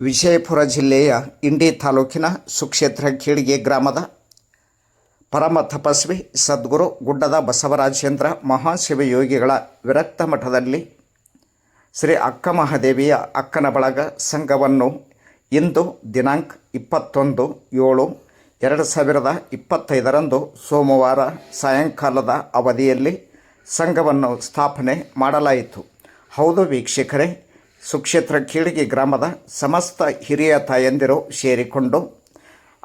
ವಿಜಯಪುರ ಜಿಲ್ಲೆಯ ಇಂಡಿ ತಾಲೂಕಿನ ಸುಕ್ಷೇತ್ರ ಕೀಳಿಗೆ ಗ್ರಾಮದ ಪರಮ ತಪಸ್ವಿ ಸದ್ಗುರು ಗುಡ್ಡದ ಬಸವರಾಜೇಂದ್ರ ಮಹಾಶಿವಯೋಗಿಗಳ ವಿರಕ್ತ ಮಠದಲ್ಲಿ ಶ್ರೀ ಅಕ್ಕ ಮಹಾದೇವಿಯ ಅಕ್ಕನ ಬಳಗ ಸಂಘವನ್ನು ಇಂದು ದಿನಾಂಕ ಇಪ್ಪತ್ತೊಂದು ಏಳು ಎರಡು ಸಾವಿರದ ಇಪ್ಪತ್ತೈದರಂದು ಸೋಮವಾರ ಸಾಯಂಕಾಲದ ಅವಧಿಯಲ್ಲಿ ಸಂಘವನ್ನು ಸ್ಥಾಪನೆ ಮಾಡಲಾಯಿತು. ಹೌದು ವೀಕ್ಷಕರೇ ಸುಕ್ಷೇತ್ರ ಕೀಳಿಗೆ ಗ್ರಾಮದ ಸಮಸ್ತ ಹಿರಿಯ ತಾಯಂದಿರು ಸೇರಿಕೊಂಡು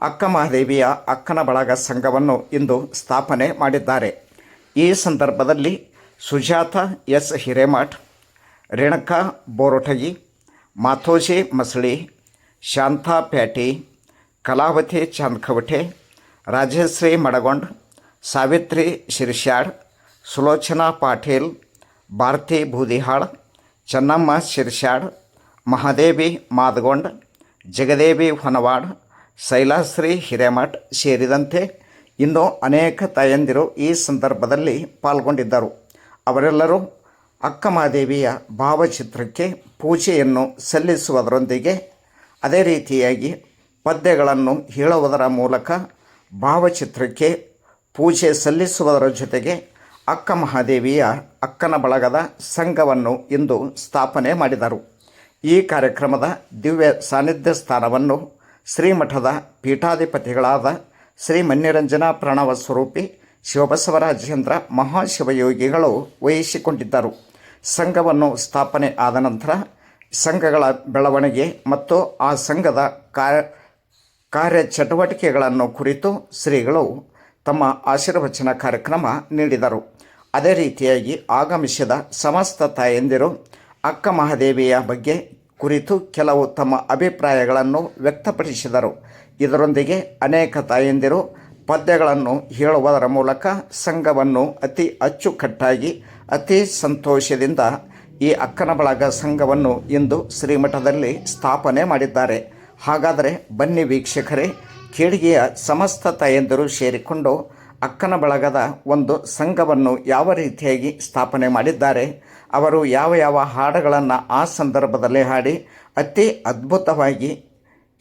ಅಕ್ಕ ಮಹಾದೇವಿಯ ಅಕ್ಕನ ಬಳಗ ಸಂಘವನ್ನು ಇಂದು ಸ್ಥಾಪನೆ ಮಾಡಿದ್ದಾರೆ. ಈ ಸಂದರ್ಭದಲ್ಲಿ ಸುಜಾತ ಎಸ್. ಹಿರೇಮಠ್, ರೇಣುಕಾ ಬೋರೊಟಗಿ, ಮಾಥೋಜಿ ಮಸಳಿ, ಶಾಂತಾ ಪ್ಯಾಟಿ, ಕಲಾವತಿ ಚಾಂದ್ಕವಟೆ, ರಾಜಶ್ರೀ ಮಡಗೊಂಡ್, ಸಾವಿತ್ರಿ ಶಿರ್ಷ್ಯಾಡ್ ಸುಲೋಚನಾ ಪಾಟೀಲ್, ಭಾರತಿ ಬೂದಿಹಾಳ್ ಚೆನ್ನಮ್ಮ, ಶಿರ್ಷಾಡ್, ಮಹಾದೇವಿ, ಮಾದಗೊಂಡ್, ಜಗದೇವಿ, ಹೊನವಾಡ್, ಶೈಲಾಶ್ರೀ, ಹಿರೇಮಠ್ ಸೇರಿದಂತೆ ಇನ್ನೂ ಅನೇಕ ತಾಯಂದಿರು ಈ ಸಂದರ್ಭದಲ್ಲಿ ಪಾಲ್ಗೊಂಡಿದ್ದರು. ಅವರೆಲ್ಲರೂ ಅಕ್ಕ ಮಹಾದೇವಿಯ ಭಾವಚಿತ್ರಕ್ಕೆ ಪೂಜೆಯನ್ನು ಸಲ್ಲಿಸುವುದರೊಂದಿಗೆ ಅದೇ ರೀತಿಯಾಗಿ ಪದ್ಯಗಳನ್ನು ಹೇಳುವುದರ ಮೂಲಕ ಭಾವಚಿತ್ರಕ್ಕೆ ಪೂಜೆ ಸಲ್ಲಿಸುವುದರ ಜೊತೆಗೆ ಅಕ್ಕ ಮಹಾದೇವಿಯ ಅಕ್ಕನ ಬಳಗದ ಸಂಘವನ್ನು ಇಂದು ಸ್ಥಾಪನೆ ಮಾಡಿದರು. ಈ ಕಾರ್ಯಕ್ರಮದ ದಿವ್ಯ ಸಾನ್ನಿಧ್ಯ ಸ್ಥಾನವನ್ನು ಶ್ರೀಮಠದ ಪೀಠಾಧಿಪತಿಗಳಾದ ಶ್ರೀ ಮನ್ಯರಂಜನಾ ಪ್ರಣವ ಸ್ವರೂಪಿ ಶಿವಬಸವರಾಜೇಂದ್ರ ಮಹಾಶಿವಯೋಗಿಗಳು ವಹಿಸಿಕೊಂಡಿದ್ದರು. ಸಂಘವನ್ನು ಸ್ಥಾಪನೆ ಆದ ನಂತರ ಸಂಘಗಳ ಬೆಳವಣಿಗೆ ಮತ್ತು ಆ ಸಂಘದ ಕಾರ್ಯ ಕಾರ್ಯಚಟುವಟಿಕೆಗಳನ್ನು ಕುರಿತು ಶ್ರೀಗಳು ತಮ್ಮ ಆಶೀರ್ವಚನ ಕಾರ್ಯಕ್ರಮ ನೀಡಿದರು. ಅದೇ ರೀತಿಯಾಗಿ ಆಗಮಿಸಿದ ಸಮಸ್ತ ತಾಯಂದಿರು ಅಕ್ಕ ಮಹಾದೇವಿಯ ಬಗ್ಗೆ ಕುರಿತು ಕೆಲವು ತಮ್ಮ ಅಭಿಪ್ರಾಯಗಳನ್ನು ವ್ಯಕ್ತಪಡಿಸಿದರು. ಇದರೊಂದಿಗೆ ಅನೇಕ ತಾಯಂದಿರು ಪದ್ಯಗಳನ್ನು ಹೇಳುವುದರ ಮೂಲಕ ಸಂಘವನ್ನು ಅತಿ ಅಚ್ಚುಕಟ್ಟಾಗಿ, ಅತಿ ಸಂತೋಷದಿಂದ ಈ ಅಕ್ಕನ ಬಳಗ ಸಂಘವನ್ನು ಇಂದು ಶ್ರೀಮಠದಲ್ಲಿ ಸ್ಥಾಪನೆ ಮಾಡಿದ್ದಾರೆ. ಹಾಗಾದರೆ ಬನ್ನಿ ವೀಕ್ಷಕರೇ ಕೇಳಿಗೆಯ ಸಮಸ್ತ ತಾಯಂದಿರು ಸೇರಿಕೊಂಡು ಅಕ್ಕನ ಬಳಗದ ಒಂದು ಸಂಘವನ್ನು ಯಾವ ರೀತಿಯಾಗಿ ಸ್ಥಾಪನೆ ಮಾಡಿದ್ದಾರೆ, ಅವರು ಯಾವ ಯಾವ ಹಾಡುಗಳನ್ನು ಆ ಸಂದರ್ಭದಲ್ಲಿ ಹಾಡಿ ಅತಿ ಅದ್ಭುತವಾಗಿ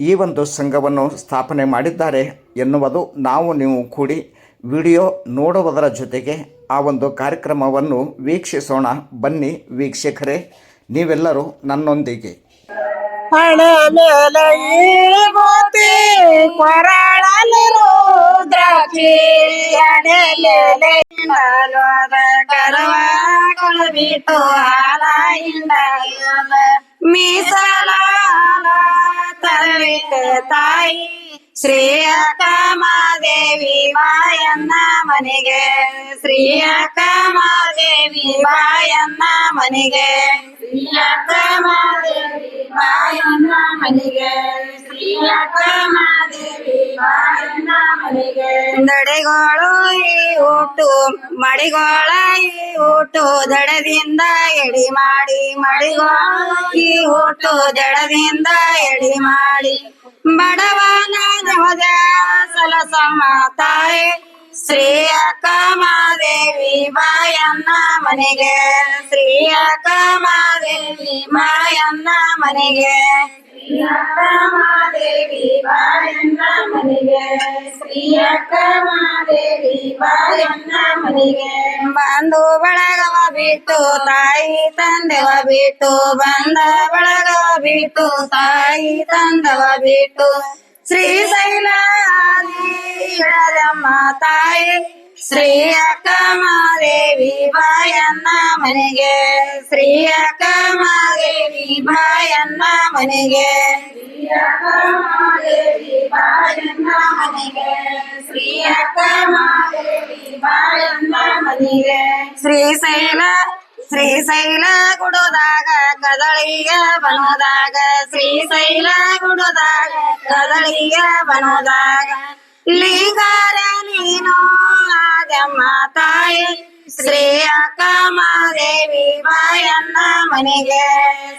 ಈ ಒಂದು ಸಂಘವನ್ನು ಸ್ಥಾಪನೆ ಮಾಡಿದ್ದಾರೆ ಎನ್ನುವುದು ನಾವು ನೀವು ಕೂಡಿ ವಿಡಿಯೋ ನೋಡುವುದರ ಜೊತೆಗೆ ಆ ಒಂದು ಕಾರ್ಯಕ್ರಮವನ್ನು ವೀಕ್ಷಿಸೋಣ. ಬನ್ನಿ ವೀಕ್ಷಕರೇ, ನೀವೆಲ್ಲರೂ ನನ್ನೊಂದಿಗೆ. हणमेल गोते पराळाल रोद्राचे अडलेल करवा मी सला ताई ಶ್ರೀ ಅಕ್ಕಮಾದೇವಿ ಮಾಯನ್ನ ಮನೆಗೆ. ಶ್ರೀ ಅಕ್ಕಮಾದೇವಿ ಮಾಯನ್ನ ಮನೆಗೆ ಶ್ರೀ ಅಕ್ಕಮಾದೇವಿ ಅಕ್ಕಮಾದೇವಿ ಮಾಯನ್ನ ಮನೆಗೆ. ದಡೆಗಳು ಈ ಊಟು, ಮಡಿಗೋಳ ಈ ಊಟು, ದಡದಿಂದ ಎಡಿ ಮಾಡಿ. ಮಡಿಗೋಳ ಈ ಊಟು, ದಡದಿಂದ ಎಡಿ ಮಾಡಿ. बडवाना सलसा माताए. ಶ್ರೀ ಅಕ್ಕಮಾದೇವಿ ಬಾಯನ್ನ ಮನೆಗೆ. ಶ್ರೀ ಅಕ್ಕಮಾದೇವಿ ಮಾಯನ್ನ ಮನೆಗೆ. ಶ್ರೀ ಅಕ್ಕಮಾದೇವಿ ಬಾಯನ್ನ ಮನೆಗೆ. ಶ್ರೀ ಅಕ್ಕಮಾದೇವಿ ಬಾಯನ್ನ ಮನೆಗೆ. ಬಂದು ಬಳಗವ ಬಿಟ್ಟು, ತಾಯಿ ತಂದವ ಬಿಟ್ಟು ಬಂದ ಬಳಗವ ಬಿಟ್ಟು, ತಾಯಿ ತಂದವ ಬಿಟ್ಟು. ಶ್ರೀಶೈಲಮ್ಮ ತಾಯಿ ಶ್ರೀ ಅಕ್ಕಮಾದೇವಿ ಬಾಯನ್ನ ಮನೆಗೆ ಶ್ರೀ ಅಕ್ಕಮಾದೇವಿ ಬಾಯನ್ನ ಮನೆಗೆ ಶ್ರೀ ಅಕ್ಕಮಾದೇವಿ ಬಾಯನ್ನ ಮನೆಗೆ ಶ್ರೀ ಅಕ್ಕಮಾದೇವಿ ಬಾಯನ್ನ ಮನೆಗೆ ಶ್ರೀಶೈಲ ಶ್ರೀಶೈಲ ಗುಡುದಾಗ ಕದಳಿಯ ಬನೋದಾಗ ಶ್ರೀಶೈಲ ಗುಡುದಾಗ ಕದಳಿಯ ಬನೋದಾಗ ಲಿಂಗಾರ ನೀನು ಆದಮ್ಮ ತಾಯಿ ಶ್ರೀ ಅಕ್ಕಮಾದೇವಿ ಬಾಯನ್ನ ಮನೆಗೆ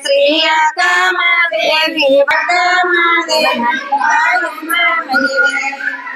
ಶ್ರೀ ಅಕ್ಕಮಾದೇವಿ ಅಕ್ಕಮಾದೇವಿ ಬಾಯನ್ನ ಮನೆಗೆ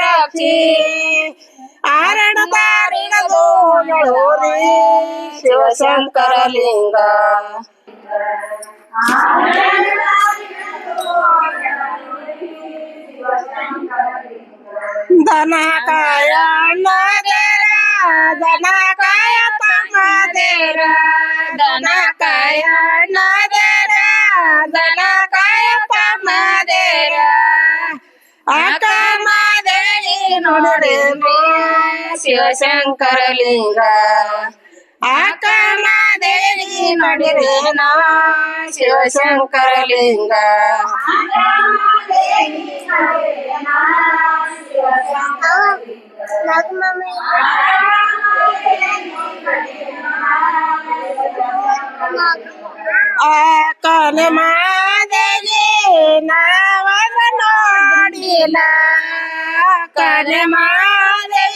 द्राक्षी आरण तारीण दोन होरी शिवशंकर काया धनाकाय नगेरा धनाकाय न ಶಿವಶಂಕರ ಲಿಂಗ ಅಕ್ಕ ಮಾದೇವಿ ನೋಡಿರೇನ ಶಿವಶಂಕರ ಲಿಂಗ ಕನೆ ಮಾದೇವಿ ನಾವರ ನೋಡಿಲ್ಲ ಕನೆ ಮಾದೇವಿ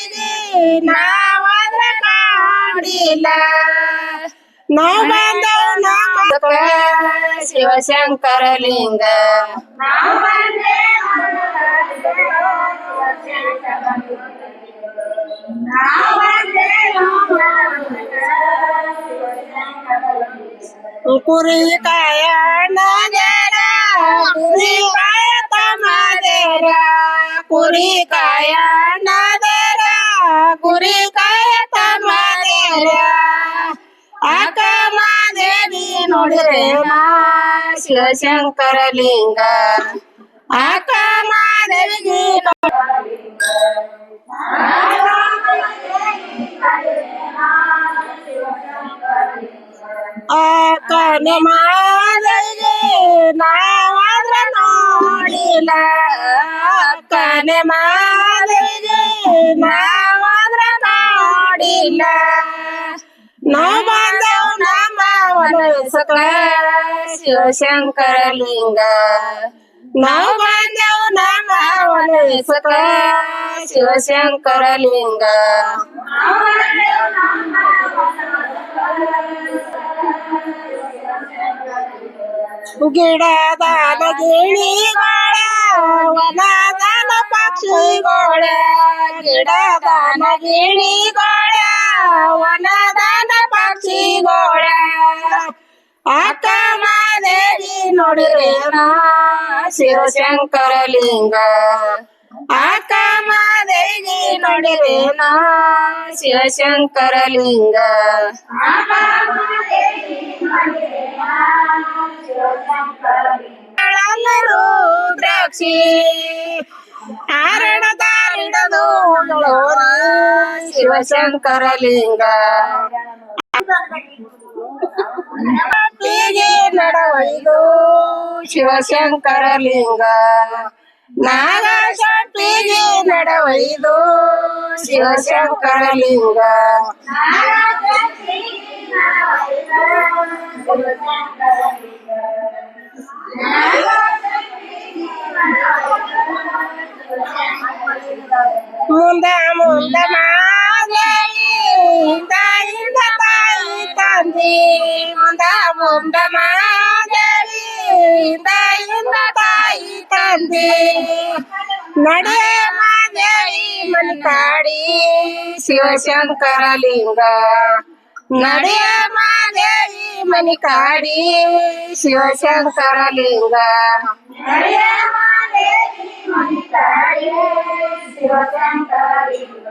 नावाज काढीला नाव बांधव नाम शिवशंकर लिंग कुरी काया नागेरा कुरी काया तमादेरा कुरी काया मा शिवशङ्करलिङ्ग ಶಿವಶಂಕರ ಲಿಂಗ ನಾವು ಬಂದವು ನಮ್ಮ ವನಸಕ ಶಿವಶಂಕರ ಲಿಂಗ ಗಿಡದಾನ ಗಿಣಿಗಳ ವನದಾನ ಪಕ್ಷಿಗಳ ಗಿಡದಾನ ಗಿಣಿಗಳ ನೋಡಿರೇನ ಶಿವಶಂಕರ ಲಿಂಗ ಅಕ್ಕ ಮಾದೇವಿ ನೋಡಿರೇನ ಶಿವಶಂಕರ ಲಿಂಗ ರುದ್ರಾಕ್ಷಿ ಆರಣ ದಾರಿಣದು ಶಿವಶಂಕರ ಲಿಂಗ ಹೀಗೆ ನಡವೈದು ಶಿವಶಂಕರ ಲಿಂಗ ನಾಗ ಶಾಂತಿಗೆ ನಡವೈದು ಶಿವಶಂಕರ ಲಿಂಗ ಮುಂದ ಮುಂದ ಮಾದೇವಿ ತಾಯಿಂದ காந்தி உந்தா உந்த மாதவி இந்த இந்த தாய் தந்தி நடிய மாதவி மண் காடி சிவசங்கரலிங்க நடிய மாதவி மணி காடி சிவசங்கரலிங்க நடிய மாதேவி மணி காடி சிவசங்கரலிங்க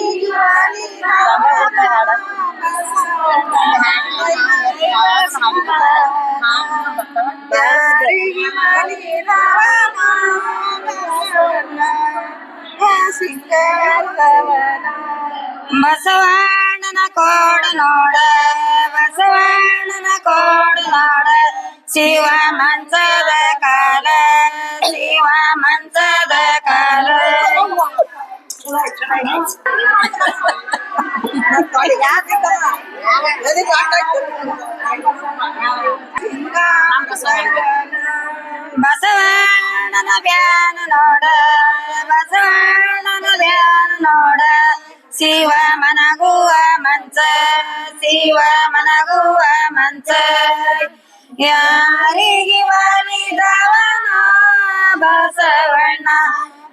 ಬಸವಣ್ಣನ ಕೋಡ ನೋಡ ಬಸವಣ್ಣನ ಕೋಡ ನೋಡ ಶಿವ ಮಂಚದ ಕಾಲ ಶಿವ ಮಂಚದ ಕಾಲ ಬಸವಣ್ಣನ ಬ್ಯಾನ ನೋಡ ಬಸವಣ್ಣನ ಬ್ಯಾನ ನೋಡ ಶಿವ ಮನಗುವ ಮಂಚ ಶಿವ ಮನಗುವ ಮಂಚ ಯಾರಿಗೆ ವಾಲಿದವನ ಬಸವಣ್ಣ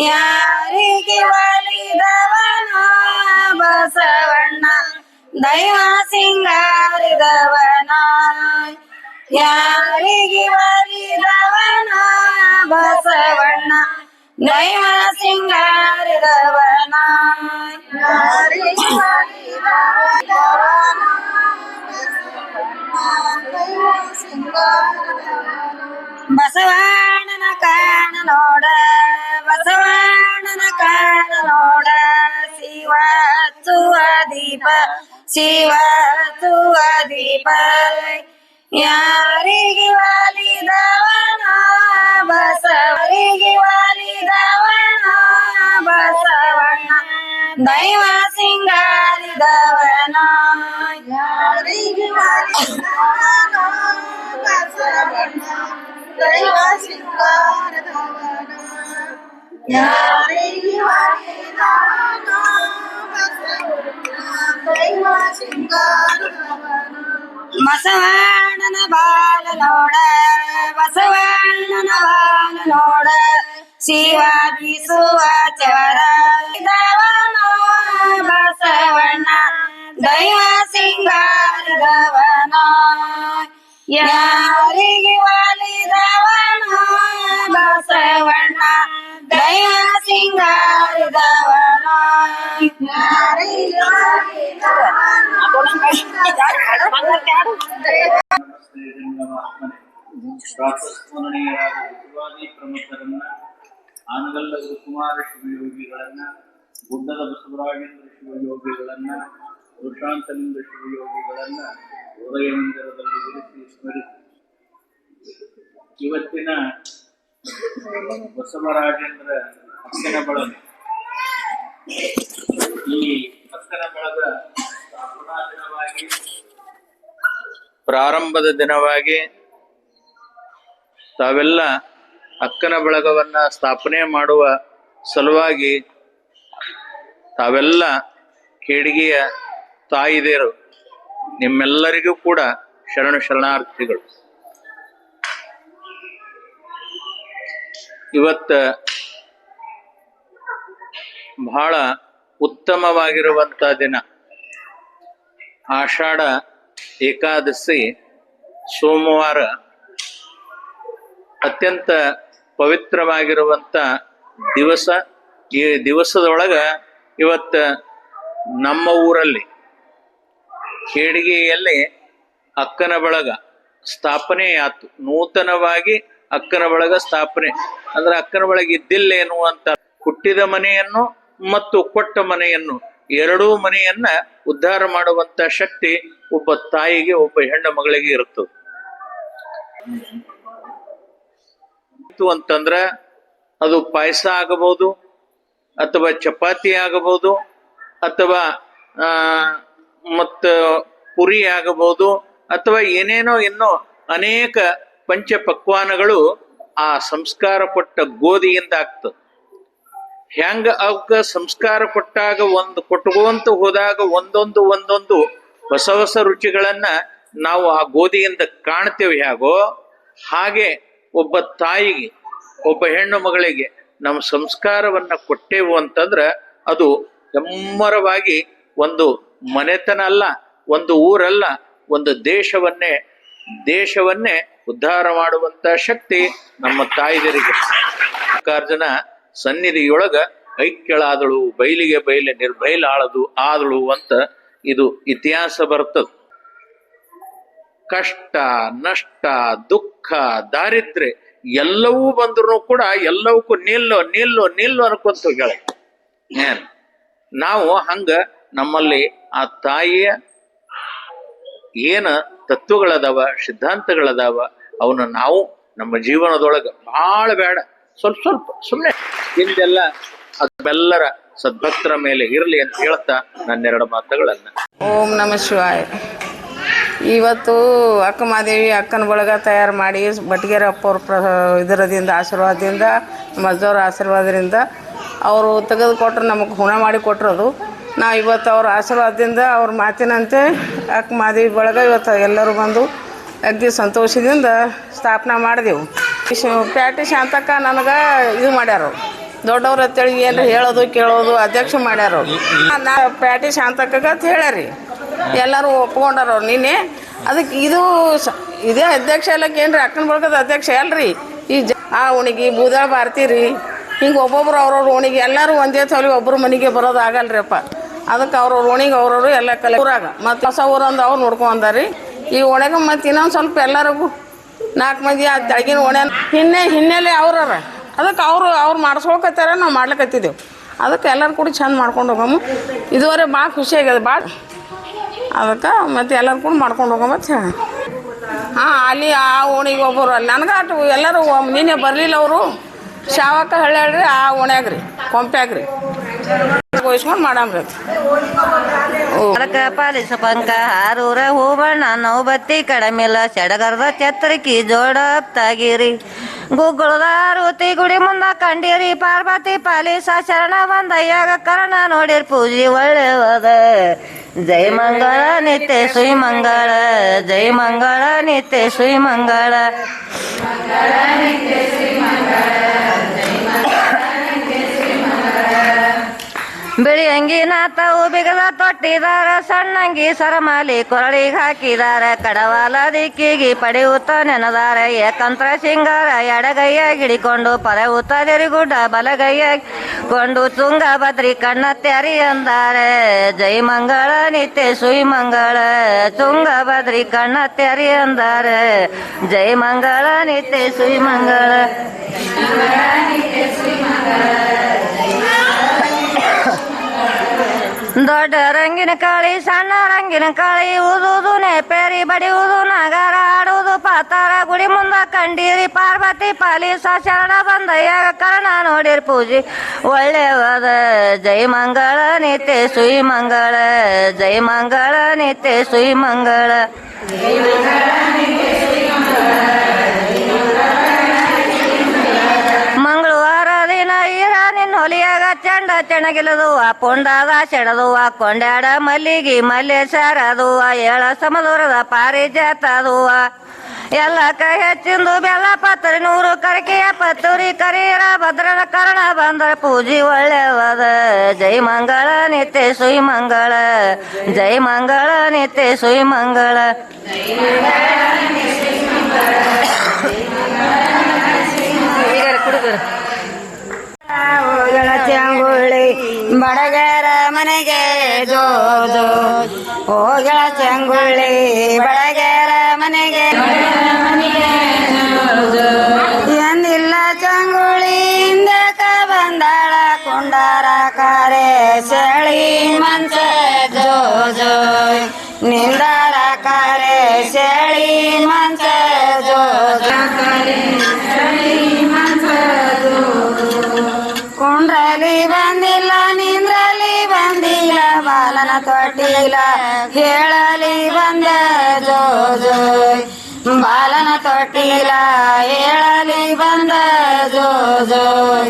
ಯಾರಿಗೆ ಒಲಿದವನ ಬಸವಣ್ಣ ದೈವ ಸಿಂಗಾರಿದವನ ಯಾರಿಗೆ ಒಲಿದವನ ಬಸವಣ್ಣ ದೈವ ಸಿಂಗಾರಿದವನ ಯಾರಿಗೆ ಒಲಿದವನ ಬಸವಣ್ಣನ ಕಾಣ ನೋಡ ಬಸವಣ್ಣನ ಕಾಣ ನೋಡ ಶಿವ ಹಚ್ಚುವ ದೀಪ ಶಿವ ಹಚ್ಚುವ ದೀಪ ಯಾರಿಗೆ ವಾಲಿದವನ ಬಸವರಿಗೆ ವಾಲಿದವನ ಬಸವಣ್ಣ ದೈವ ಸಿಂಗಾರಿದವನ ಯಾರಿಗೆ ವಾಲಿದವನ ಬಸವಣ್ಣ ದೈವ ಸಿಂಗಾರಿದವನ ಯಾರಿಗೆ ವಾಲಿದವನ ಬಸವಣ್ಣ ದೈವ ಸಿಂಗಾರಿದವನ ಬಸವಣ್ಣನ ಬಾಲ ನೋಡ ಬಸವಣ್ಣನ ಬಾಲ ನೋಡ ಶಿವ ಬೀಸುವ ಚರ ದವನ ಬಸವಣ್ಣ ದೈವ ಸಿಂಗಾರದವನ ಯಾರಿಗೆ ವಾಲಿದವನ ಬಸವಣ್ಣ ದೈವ ಸಿಂಗಾರದವನ ಯಾರಿಗೆ ಪ್ರಾತಸ್ಮರಣೀಯರಾದ ವಿಶ್ವಾದಿ ಪ್ರಮುಖರನ್ನ ಆನಗಲ್ಲ ಗುರುಕುಮಾರ ಶಿವಯೋಗಿಗಳನ್ನ ಗುಡ್ಡದ ಬಸವರಾಜೇಂದ್ರ ಶಿವಯೋಗಿಗಳನ್ನ ವೃಷಾಂತಲಿಂಗ ಶಿವಯೋಗಿಗಳನ್ನ ಉದಯ ಮಂದಿರದಲ್ಲಿ ಇರಿಸಿ ಸ್ಮರಿಸಿ. ಇವತ್ತಿನ ಬಸವರಾಜೇಂದ್ರ ಅಕ್ಕನ ಬಳಗ. ಈ ಅಕ್ಕನ ಬಳಗ ಸ್ಥಾಪನಾ ದಿನವಾಗಿ, ಪ್ರಾರಂಭದ ದಿನವಾಗಿ ತಾವೆಲ್ಲ ಅಕ್ಕನ ಬಳಗವನ್ನ ಸ್ಥಾಪನೆ ಮಾಡುವ ಸಲುವಾಗಿ ತಾವೆಲ್ಲ ಕೇಡಿಗೆಯ ತಾಯಿದೇರು, ನಿಮ್ಮೆಲ್ಲರಿಗೂ ಕೂಡ ಶರಣ ಶರಣಾರ್ಥಿಗಳು. ಇವತ್ತ ಬಹಳ ಉತ್ತಮವಾಗಿರುವಂತ ದಿನ. ಆಷಾಢ ಏಕಾದಶಿ ಸೋಮವಾರ ಅತ್ಯಂತ ಪವಿತ್ರವಾಗಿರುವಂತ ದಿವಸ. ಈ ದಿವಸದೊಳಗ ಇವತ್ತ ನಮ್ಮ ಊರಲ್ಲಿ ಖೇಡಿಗೆಯಲ್ಲಿ ಅಕ್ಕನ ಬಳಗ ಸ್ಥಾಪನೆ ಆತು ನೂತನವಾಗಿ ಅಕ್ಕನ ಬಳಗ ಸ್ಥಾಪನೆ. ಅಂದ್ರೆ ಅಕ್ಕನ ಬಳಗ ಇದ್ದಿಲ್ಲೇನು ಅಂತ ಹುಟ್ಟಿದ ಮನೆಯನ್ನು ಮತ್ತು ಕೊಟ್ಟ ಮನೆಯನ್ನು ಎರಡೂ ಮನೆಯನ್ನ ಉದ್ಧಾರ ಮಾಡುವಂತ ಶಕ್ತಿ ಒಬ್ಬ ತಾಯಿಗೆ, ಒಬ್ಬ ಹೆಣ್ಣ ಮಗಳಿಗೆ ಇರುತ್ತದೆ ಅಂತಂದ್ರ ಅದು ಪಾಯಸ ಆಗಬಹುದು, ಅಥವಾ ಚಪಾತಿ ಆಗಬಹುದು, ಅಥವಾ ಮತ್ತ ಪುರಿ ಆಗಬಹುದು ಅಥವಾ ಏನೇನೋ ಇನ್ನೋ ಅನೇಕ ಪಂಚ ಪಕ್ವಾನಗಳು ಆ ಸಂಸ್ಕಾರ ಪಟ್ಟ ಗೋಧಿಯಿಂದ ಆಗ್ತದೆ. ಹೆಂಗ ಅವಕ್ಕ ಸಂಸ್ಕಾರ ಕೊಟ್ಟಾಗ ಒಂದು ಕೊಟ್ಕೊಂತ ಹೋದಾಗ ಒಂದೊಂದು ಒಂದೊಂದು ಹೊಸ ಹೊಸ ರುಚಿಗಳನ್ನ ನಾವು ಆ ಗೋಧಿಯಿಂದ ಕಾಣ್ತೇವೆ ಹೇಗೋ ಹಾಗೆ ಒಬ್ಬ ತಾಯಿಗೆ, ಒಬ್ಬ ಹೆಣ್ಣು ಮಗಳಿಗೆ ನಮ್ಮ ಸಂಸ್ಕಾರವನ್ನ ಕೊಟ್ಟೆವು ಅಂತಂದ್ರ ಅದು ಹೆಮ್ಮರವಾಗಿ ಒಂದು ಮನೆತನ ಅಲ್ಲ, ಒಂದು ಊರಲ್ಲ, ಒಂದು ದೇಶವನ್ನೇ ದೇಶವನ್ನೇ ಉದ್ಧಾರ ಮಾಡುವಂತ ಶಕ್ತಿ ನಮ್ಮ ತಾಯಿದರಿಗೆ. ಮಲ್ಲಿಕಾರ್ಜುನ ಸನ್ನಿಧಿಯೊಳಗ ಐಕ್ಯಳಾದಳು ಬೈಲಿಗೆ ಬೈಲೆ ನಿರ್ಬೈಲಾಳದು ಆದಳು ಅಂತ ಇದು ಇತಿಹಾಸ ಬರ್ತದ ಕಷ್ಟ, ನಷ್ಟ, ದುಃಖ, ದಾರಿದ್ರ್ಯ ಎಲ್ಲವೂ ಬಂದ್ರು ಕೂಡ ಎಲ್ಲವಕ್ಕೂ ನಿಲ್ಲು ನಿಲ್ಲು ನಿಲ್ಲು ಅನ್ಕೊಂತ ಹೇಳ ನಾವು ಹಂಗ ನಮ್ಮಲ್ಲಿ ಆ ತಾಯಿಯ ಏನ ತತ್ವಗಳದಾವ, ಸಿದ್ಧಾಂತಗಳದಾವ, ಅವನ್ನ ನಾವು ನಮ್ಮ ಜೀವನದೊಳಗ ಬಹಳ ಬೇಡ. ಸ್ವಲ್ಪ ಸ್ವಲ್ಪ ಸುಮ್ಮನೆ ಹಿಂದೆಲ್ಲ ಅದೆಲ್ಲರ ಸದ್ಭಕ್ತರ ಮೇಲೆ ಇರಲಿ ಅಂತ ಹೇಳ್ತಾ ನನ್ನೆರಡು ಮಾತುಗಳನ್ನ. ಓಂ ನಮ ಶಿವಾಯ. ಇವತ್ತು ಅಕ್ಕ ಮಾದೇವಿ ಅಕ್ಕನ ಬಳಗ ತಯಾರು ಮಾಡಿ ಬಟ್ಗೆರೆ ಅಪ್ಪವ್ರ ಪ್ರ, ಇದರದಿಂದ, ಆಶೀರ್ವಾದದಿಂದ ನಮ್ಮ ಅಜ್ಜವ್ರ ಆಶೀರ್ವಾದದಿಂದ, ಅವರು ತೆಗೆದುಕೊಟ್ರು, ನಮಗೆ ಹುಣ ಮಾಡಿ ಕೊಟ್ಟಿರೋದು ನಾವು ಇವತ್ತು ಅವ್ರ ಆಶೀರ್ವಾದದಿಂದ ಅವ್ರ ಮಾತಿನಂತೆ ಅಕ್ಕ ಮಾದೇವಿ ಬಳಗ ಇವತ್ತು ಎಲ್ಲರೂ ಬಂದು ಅಗ್ದಿ ಸಂತೋಷದಿಂದ ಸ್ಥಾಪನೆ ಮಾಡಿದೆವು. ಪ್ಯಾಟಿ ಶಾಂತಕ್ಕ ನನಗೆ ಇದು ಮಾಡ್ಯಾರ. ದೊಡ್ಡವ್ರ ಅಂತೇಳಿ ಏನು ಹೇಳೋದು ಕೇಳೋದು ಅಧ್ಯಕ್ಷ ಮಾಡ್ಯಾರ. ನಾ ಪ್ಯಾಟಿ ಶಾಂತಕ್ಕ ಅಂತ ಹೇಳ್ಯಾರಿ. ಎಲ್ಲರೂ ಒಪ್ಕೊಂಡಾರ ನಿನ್ನೆ. ಅದಕ್ಕೆ ಇದು ಇದೇ ಅಧ್ಯಕ್ಷ ಎಲ್ಲಕ್ಕೆ ಏನ್ರಿ ಅಕ್ಕನ ಬಳಗದ ಅಧ್ಯಕ್ಷ ಅಲ್ರಿ. ಈ ಜ ಆ ಉಣಿಗಿ ಬೂದಾಳ ಬಾರ್ತೀರಿ ಹಿಂಗೆ ಒಬ್ಬೊಬ್ರು ಅವ್ರವ್ರ ಉಣಿಗೆ ಎಲ್ಲರೂ ಒಂದೇ ತಲೆ ಒಬ್ಬರು ಮನೆಗೆ ಬರೋದು ಆಗಲ್ರಿಪ್ಪ. ಅದಕ್ಕೆ ಅವ್ರವ್ರ ಓಣಿಗೆ ಅವ್ರವರು ಎಲ್ಲ ಕಲೆ ಊರಾಗ. ಮತ್ತು ಹೊಸ ಊರಂದು ಅವ್ರು ನೋಡ್ಕೊಂಡಾರಿ ಈ ಒಣಗ ಮತ್ತು ಇನ್ನೊಂದು ಸ್ವಲ್ಪ ಎಲ್ಲರಿಗೂ ನಾಲ್ಕು ಮಂದಿ ಆ ತೆಳಗಿನ ಒಣ ಹಿನ್ನೆ ಹಿನ್ನೆಲೆ ಅವ್ರರ ಅದಕ್ಕೆ ಅವರು ಅವ್ರು ಮಾಡಿಸ್ಕೊಳ್ಕತ್ತಾರ, ನಾವು ಮಾಡ್ಲಿಕತ್ತಿದ್ದೆವು. ಅದಕ್ಕೆ ಎಲ್ಲರೂ ಕೂಡ ಚಂದ ಮಾಡ್ಕೊಂಡು ಹೋಗಮ್ಮ ಇದುವರೆ ಭಾಳ ಖುಷಿ ಆಗ್ಯದ ಭಾಳ ಅದಕ್ಕೆ ಮತ್ತು ಎಲ್ಲರೂ ಕೂಡ ಮಾಡ್ಕೊಂಡು ಹೋಗಮ್ಮ ಹಾಂ, ಅಲ್ಲಿ ಆ ಓಣಿಗೆ ಒಬ್ಬರು ಅಲ್ಲಿ. ನನಗೆ ಆಟು ಎಲ್ಲರೂ ನೀನೇ ನಿನ್ನೆ ಬರಲಿಲ್ಲ ಅವರು. ಶಾವಕ್ಕ ಹಳ್ಳಿ ಆ ಓಣ್ಯಾಗ್ರಿ, ಕೊಂಪ್ಯಾಗ್ರಿ. ಗೋಯಿಸ್ಕೊಂಡು ಮಾಡಮ್ರಿ ಅದು ಕನಕ ಪಾಲಿಸ ಪಂಕ ಹಾರೂರ ಹೂಬಣ್ಣ ನೌಬತ್ತಿ ಕಡಮಿಲ್ಲ ಸಡಗರದ ಛತ್ರಕಿ ಜೋಡಪ್ತಾಗಿರಿ ಗುಗ್ಗುಳದಾರುತಿ ಗುಡಿ ಮುಂದ ಕಂಡಿರಿ ಪಾರ್ವತಿ ಪಾಲಿಸ ಶರಣ ಬಂದಯ್ಯಾಗ ಕರ್ಣ ನೋಡಿರ್ ಪೂಜಿ ಒಳ್ಳೆವದ ಜೈ ಮಂಗಳ ನಿತ್ಯ ಸುಯ್ ಮಂಗಳ ಜೈ ಮಂಗಳ ನಿತ್ಯ ಸುಯ್ ಮಂಗಳ ಬಿಳಿ ಅಂಗಿ ನಾತವು ಬಿಗದ ತೊಟ್ಟಿದಾರ ಸಣ್ಣಂಗಿ ಸರಮಾಲಿ ಕೊರಳಿಗೆ ಹಾಕಿದಾರ, ಕಡವಾಲ ದಿಕ್ಕಿಗೆ ಪಡೆಯುತ್ತ ನೆನದಾರ, ಏಕಂತ್ರ ಸಿಂಗಾರ ಎಡಗೈಯ ಹಿಡಿಕೊಂಡು ಪರವುತ್ತ ಗುಡ್ಡ ಬಲಗೈಯ ಕೊಂಡು ತುಂಗ ಬದ್ರಿ ಕಣ್ಣ ತ್ಯಾರಿ ಅಂದಾರೆ. ಜೈ ಮಂಗಳ ನಿತ್ಯ ಸುಯ್ ಮಂಗಳ, ತುಂಗ ಬದ್ರಿ ಕಣ್ಣ ತ್ಯಾರಿ ಅಂದಾರೆ. ಜೈ ಮಂಗಳ ನಿತ್ಯ ಸುಯ್ ಮಂಗಳ. ದೊಡ್ಡ ರಂಗಿನ ಕಾಳಿ ಸಣ್ಣ ರಂಗಿನ ಕಾಳಿ ಊದುವುದು ನೆಪೇರಿ ಬಡಿಯುವುದು ನಗರ ಆಡುವುದು ಪಾತಾರ ಗುಡಿ ಮುಂದ ಕಂಡೀರಿ ಪಾರ್ವತಿ ಪಾಲಿಸ ಶರಣ ಬಂದಯ್ಯಾಗ ಕರ್ಣ ನೋಡಿರ್ ಪೂಜಿ ಒಳ್ಳೆವದ ಜೈ ಮಂಗಳ ನಿತ್ಯ ಸುಯ್ ಮಂಗಳ ಜೈ ಮಂಗಳ ನಿತ್ಯ ಸುಯ್ ಮಂಗಳ ಮಂಗಳವಾರ ಹೊಲಿಯಾಗ ಆ ಪೊಂಡಾದ ಆ ಕೊಂಡ್ಯಾಡ ಮಲ್ಲಿಗಿ ಮಲ್ಲೆ ಸಾರದುವ ಏಳ ಸಮದೂರದ ಪಾರಿಜಾತದುವ ಎಲ್ಲ ಕೈ ಹೆಚ್ಚಿಂದು ಬೆಲ್ಲ ಪತ್ರಿ ನೂರು ಕರಕೆಯ ಪತ್ತೂರಿ ಕರೀರ, ಭದ್ರನ ಕರ್ಣ ಬಂದ್ರ ಪೂಜಿ ಒಳ್ಳೆವದ. ಜೈ ಮಂಗಳ, ನಿತ್ಯ ಸುಯ್ ಮಂಗಳ. ಜೈ ಮಂಗಳ, ನಿತ್ಯ ಸುಯ್ ಮಂಗಳ. ಕುಡುಗರು ಹೋಗಳ ಚಂಗುಳಿ ಬಡಗರ ಮನೆಗೆ ಜೋ ಜೋ ಹೋಗಳ ಚಂಗುಳಿ ಬಡಗರ ಮನೆಗೆ खेळली बंद जोजोय. बालन तटीला येळली बंद जोजोय.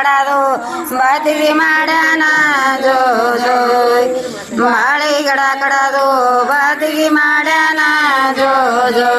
ಕಡಾ ಬಾತಿರಿ ಮಾಡಣ ಜೋ ಜೋ ಮಾಡಿ ಗಡ ಕಡದು ಬಾತಿರಿ ಮಾಡಣ ಜೋ ಜೋ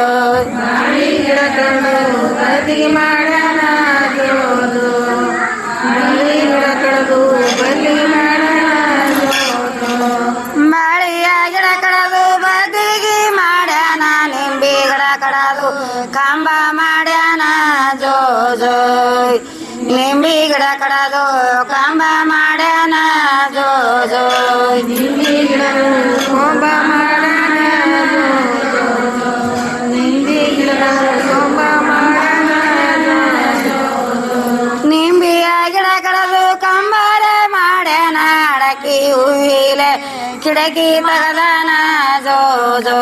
चिडकी तगदाना जो जो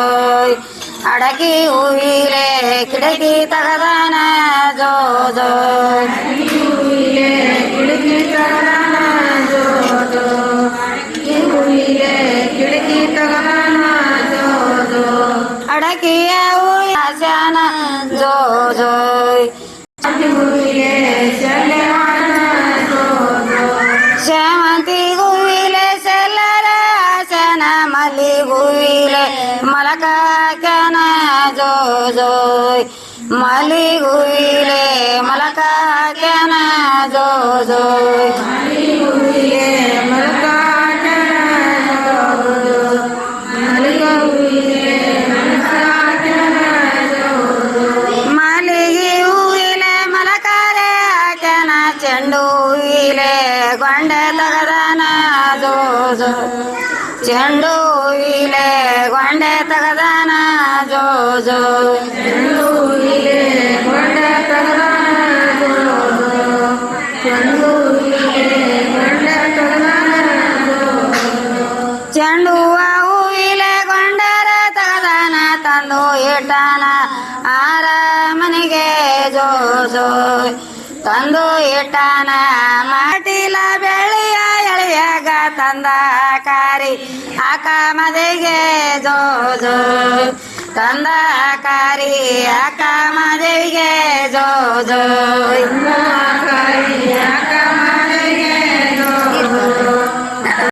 अडकी उहिले किडकी तगदाना जो जो ಜೋಜೋ ಚೆಂಡು ಇಲೆ ಗೊಂಡೆ ತಗದಾನ ಜೋಜೋ ಜೋಜೋರ್ ತಂದಕಾರಿ ಅಕ್ಕ ಮಾದೇವಿಗೆ ಜೋಜೋಯ್